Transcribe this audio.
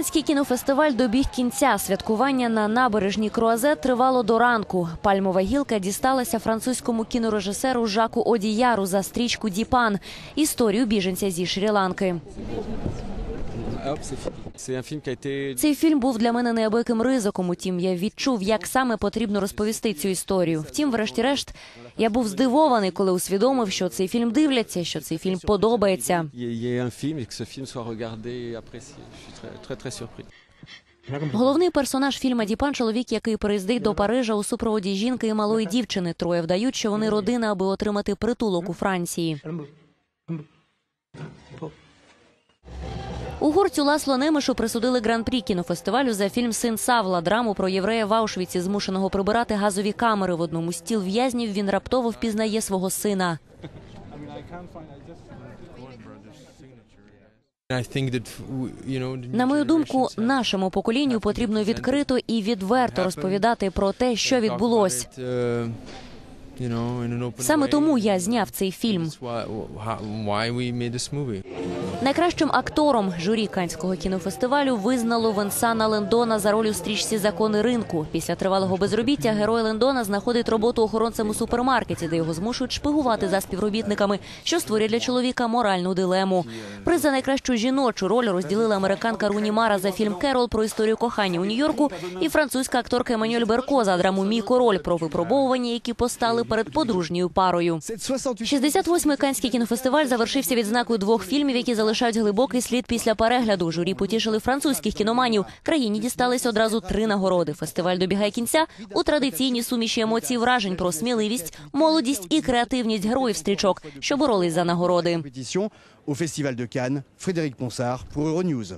Канський кінофестиваль добіг кінця. Святкування на набережні Круазе тривало до ранку. Пальмова гілка дісталася французькому кінорежисеру Жаку Одіяру за стрічку Діпан історію біженця зі Шрі-Ланки. Цей фільм був для мене неабияким ризиком. Утім, я відчув, як саме потрібно розповісти цю історію. Втім, врешті-решт, я був здивований, коли усвідомив, що цей фільм дивляться, що цей фільм подобається. Головний персонаж фільма Діпан чоловік, який приїздить до Парижа у супроводі жінки і малої дівчини. Троє вдають, що вони родина, аби отримати притулок у Франції. Угорцю Ласло Немешу присудили гран-прі кінофестивалю за фільм Син Савла, драму про єврея в Аушвіці, змушеного прибирати газові камери в одному з тіл в'язнів. Він раптово впізнає свого сина. На мою думку, нашому поколінню потрібно відкрито і відверто розповідати про те, що відбулось. Саме тому я зняв цей фільм. Найкращим актором журі Канського кінофестивалю визнало Венсана Лендона за роль у стрічці Закони ринку. Після тривалого безробіття герой Лендона знаходить роботу охоронцем у супермаркеті, де його змушують шпигувати за співробітниками, що створює для чоловіка моральну дилему. Приз за найкращу жіночу роль розділила американка Руні Мара за фільм Керол про історію кохання у Нью-Йорку і французька акторка Еммануель Берко за драму Мій король про випробовування, які постали перед подружньою парою. 68-й Канський кінофестиваль завершився відзнакою двох фільмів, які залишають глибокий слід після перегляду. Журі потішили французьких кіноманів. Країні дісталися одразу три нагороди. Фестиваль добігає кінця у традиційній суміші емоцій, вражень про сміливість, молодість і креативність героїв стрічок, що боролись за нагороди. au Festival de Cannes. Frédéric Ponsard pour Euronews.